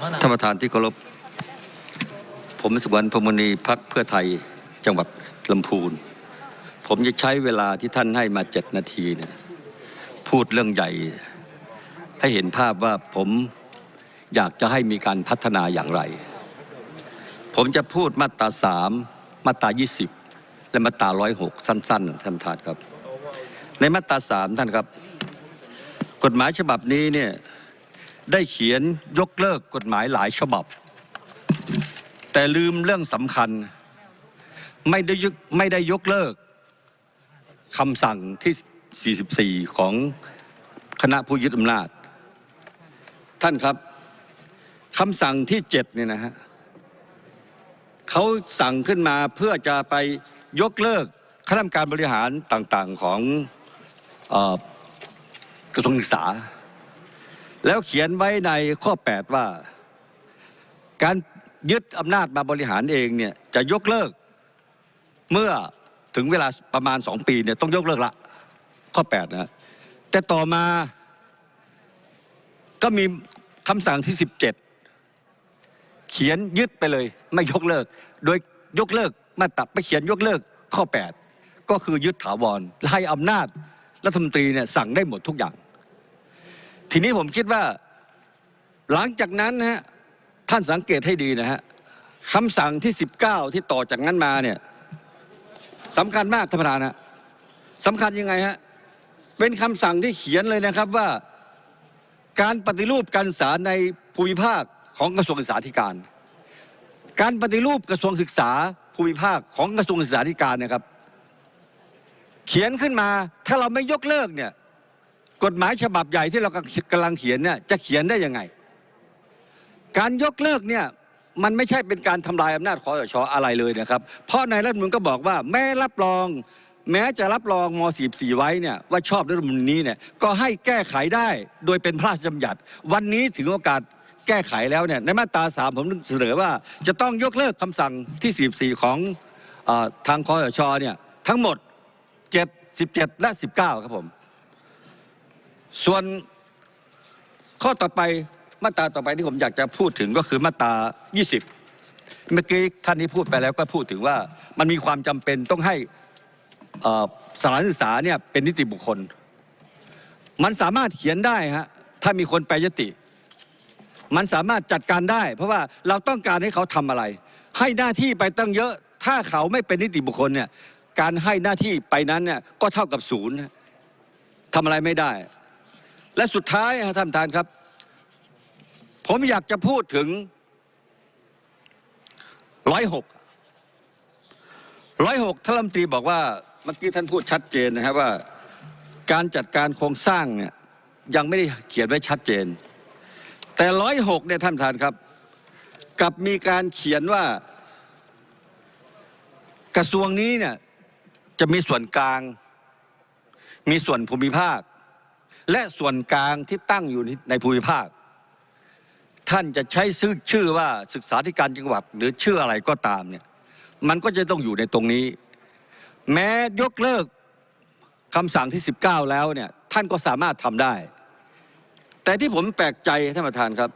ท่านประธานที่เคารพ ผมสุวรรณพมณีพักเพื่อไทยจังหวัดลำพูน ผมจะใช้เวลาที่ท่านให้มาเจ็ดนาทีเนี่ยพูดเรื่องใหญ่ ให้เห็นภาพว่าผมอยากจะให้มีการพัฒนาอย่างไร ผมจะพูดมาตราสามมาตรายี่สิบและมาตราร้อยหกสั้น ๆ ท่านประธานครับ ในมาตราสามท่านครับ กฎหมายฉบับนี้เนี่ย ได้เขียนยกเลิกกฎหมายหลายฉบับ แต่ลืมเรื่องสำคัญ ไม่ได้ยกไม่ได้ยกเลิกคำสั่งที่ 44 ของคณะผู้ยึดอำนาจ ท่านครับคำสั่งที่7เนี่ยนะฮะเขาสั่งขึ้นมาเพื่อจะไปยกเลิกคณะกรรมการบริหารต่างๆของออกระทรวงศึกษา แล้วเขียนไว้ในข้อ 8 ว่า การยึดอำนาจมาบริหารเองเนี่ยจะยกเลิก เมื่อถึงเวลาประมาณ2ปีเนี่ยต้องยกเลิกละ ข้อ 8 นะ แต่ต่อมาก็มีคำสั่งที่ 17 เขียนยึดไปเลย ไม่ยกเลิก โดยยกเลิกมาตัดไปเขียนยกเลิกข้อ 8 ก็คือยึดถาวรให้อำนาจรัฐมนตรีเนี่ยสั่งได้หมดทุกอย่าง ทีนี้ผมคิดว่า หลังจากนั้นนะฮะท่านสังเกตให้ดีนะฮะคำสั่งที่ 19 ที่ต่อจากนั้นมาเนี่ยสำคัญมากท่านประธานฮะสำคัญยังไงฮะเป็นคำสั่งที่เขียนเลยนะครับว่า การปฏิรูปการศึกษาในภูมิภาคของกระทรวงศึกษาธิการ การปฏิรูปกระทรวงศึกษาภูมิภาคของกระทรวงศึกษาธิการนะครับ เขียนขึ้นมาถ้าเราไม่ยกเลิกเนี่ย กฎหมายฉบับใหญ่ที่เรากำลังเขียนเนี่ยจะเขียนได้ยังไง การยกเลิกเนี่ยมันไม่ใช่เป็นการทำลายอำนาจคอสชอะไรเลยนะครับ เพราะในรัฐมนูลก็บอกว่าแม้รับรอง แม้จะรับรองม .44 ไว้เนี่ยว่าชอบรัฐธรรมนูญนี้เนี่ยก็ให้แก้ไขได้โดยเป็นพระราชบัญญัติ วันนี้ถึงโอกาสแก้ไขแล้วเนี่ยในมาตราสามผมเสนอว่า จะต้องยกเลิกคำสั่งที่ 44 ของออทางคอสชเนี่ยทั้งหมด7 17 และ 19 ครับผม ส่วนข้อต่อไปมาตราต่อไปที่ผมอยากจะพูดถึงก็คือมาตรา20 เมื่อกี้ท่านที่พูดไปแล้วก็พูดถึงว่ามันมีความจำเป็นต้องให้สถานศึกษาเนี่ยเป็นนิติบุคคล มันสามารถเขียนได้ฮะถ้ามีคนแปรยติ มันสามารถจัดการได้ เพราะว่าเราต้องการให้เขาทำอะไร ให้หน้าที่ไปตั้งเยอะ ถ้าเขาไม่เป็นนิติบุคคลเนี่ยการให้หน้าที่ไปนั้นเนี่ยก็เท่ากับศูนย์ทำอะไรไม่ได้ และสุดท้ายท่านประธานครับ ผมอยากจะพูดถึงร้อยหกร้อยหกท่านรัฐมนตรีบอกว่าเมื่อกี้ท่านพูดชัดเจนนะครับว่า การจัดการโครงสร้างเนี่ยยังไม่ได้เขียนไว้ชัดเจน แต่ร้อยหกเนี่ยท่านประธานครับกับมีการเขียนว่า กระทรวงนี้เนี่ยจะมีส่วนกลาง มีส่วนภูมิภาค และส่วนกลางที่ตั้งอยู่ในภูมิภาค ท่านจะใช้ชื่อชื่อว่าศึกษาธิการจังหวัด หรือชื่ออะไรก็ตามเนี่ยมันก็จะต้องอยู่ในตรงนี้ แม้ยกเลิกคำสั่งที่ 19 แล้วเนี่ยท่านก็สามารถทำได้ แต่ที่ผมแปลกใจท่านประธานครับ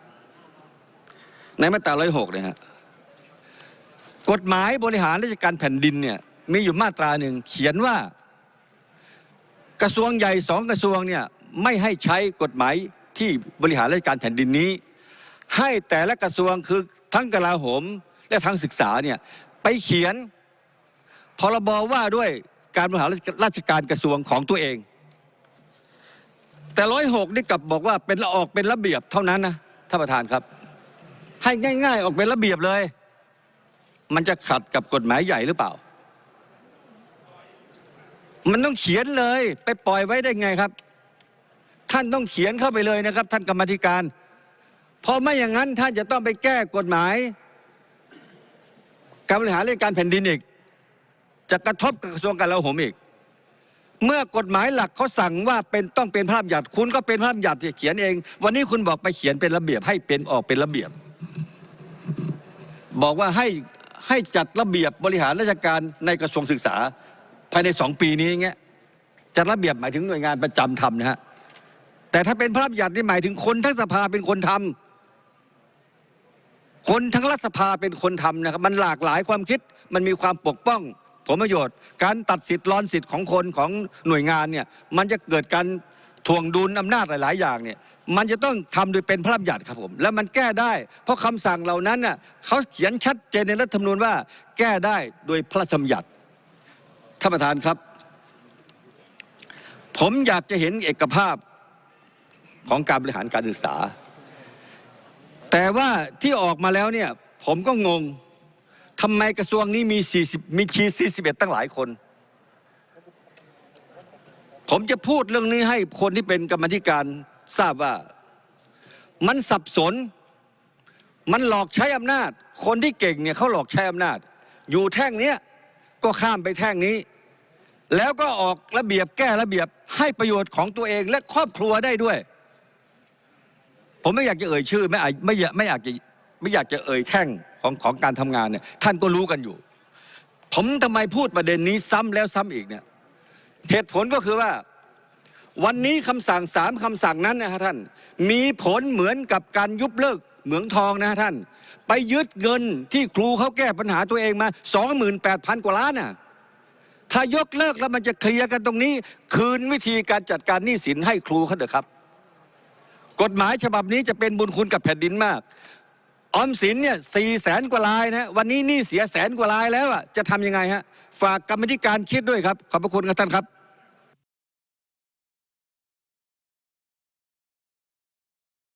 ในมาตรา 106 เนี่ยฮะกฎหมายบริหารราชการแผ่นดินเนี่ยมีอยู่มาตราหนึ่งเขียนว่ากระทรวงใหญ่สองกระทรวงเนี่ย ไม่ให้ใช้กฎหมายที่บริหารราชการแผ่นดินนี้ ให้แต่ละกระทรวงคือทั้งกลาโหมและทั้งศึกษาเนี่ยไปเขียนพรบว่าด้วยการบริหารราชการกระทรวงของตัวเอง แต่ร้อยหกนี่กลับบอกว่าเป็นออกเป็นระเบียบเท่านั้นนะท่านประธานครับ ให้ง่าย ๆ ออกเป็นระเบียบเลย มันจะขัดกับกฎหมายใหญ่หรือเปล่า มันต้องเขียนเลย ไปปล่อยไว้ได้ไงครับ ท่านต้องเขียนเข้าไปเลยนะครับ ท่านกรรมธิการ เพราะไม่อย่างนั้นท่านจะต้องไปแก้กฎหมาย การบริหารราชการแผ่นดินอีก จะกระทบกับกระทรวงการลาโหมอีก เมื่อกฎหมายหลักเขาสั่งว่าเป็นต้องเป็นพระราชบัญญัติคุณก็เป็นพระราชบัญญัติเขียนเอง วันนี้คุณบอกไปเขียนเป็นระเบียบให้เป็นออกเป็นระเบียบ บอกว่าให้ให้จัดระเบียบบริหารราชการในกระทรวงศึกษา ภายในสองปีนี้อย่างเงี้ยจัดระเบียบหมายถึงหน่วยงานประจำทำนะฮะ แต่ถ้าเป็นพระราชบัญญัตินี่หมายถึงคนทั้งสภาเป็นคนทคนทั้งรัฐสภาเป็นคนทำนะครับ มันหลากหลายความคิดมันมีความปกป้องผลประโยชน์ การตัดสิทธิ์รอนสิทธิ์ของคนของหน่วยงานเนี่ยมันจะเกิดการถ่วงดุลอำนาจหลาย ๆ อย่างเนี่ยมันจะต้องทำโดยเป็นพระราชบัญญัติครับผมแล้วมันแก้ได้ เพราะคำสั่งเหล่านั้นน่ะเขาเขียนชัดเจนในรัฐธรรมนูญว่า แก้ได้โดยพระราชบัญญัติท่านประธานครับ ผมอยากจะเห็นเอกภาพ ของการบริหารการศึกษา แต่ว่าที่ออกมาแล้วเนี่ยผมก็งงทำไมกระทรวงนี้มี 40 มีชี41 ตั้งหลายคน ผมจะพูดเรื่องนี้ให้คนที่เป็นกรรมธิการทราบว่ามันสับสน มันหลอกใช้อำนาจ คนที่เก่งเนี่ยเขาหลอกใช้อำนาจ อยู่แท่งเนี้ยก็ข้ามไปแท่งนี้ แล้วก็ออกระเบียบแก้ระเบียบให้ประโยชน์ของตัวเองและครอบครัวได้ด้วย ผมไม่อยากจะเอ่ยชื่อ ไม่อาจไม่อยากไม่อยากจะไม่อยากจะเอ่ยแท่งของของการทำงานเนี่ยท่านก็รู้กันอยู่ ผมทำไมพูดประเด็นนี้ซ้ำแล้วซ้ำอีกเนี่ยเหตุผลก็คือว่า วันนี้คำสั่งสามคำสั่งนั้นนะฮะท่าน มีผลเหมือนกับการยุบเลิกเหมืองทองนะฮะท่าน ไปยึดเงินที่ครูเขาแก้ปัญหาตัวเองมา28,000 กว่าล้านน่ะถ้ายกเลิกแล้วมันจะเคลียร์กันตรงนี้ คืนวิธีการจัดการหนี้สินให้ครูเขาเถอะครับ กฎหมายฉบับนี้จะเป็นบุญคุณกับแผ่นดินมาก ออมสินเนี่ยสี่แสนกว่าลายนะวันนี้นี่เสียแสนกว่าลายแล้วอะจะทำยังไงฮะฝากกรรมธิการคิดด้วยครับ ขอบพระคุณครับท่านครับ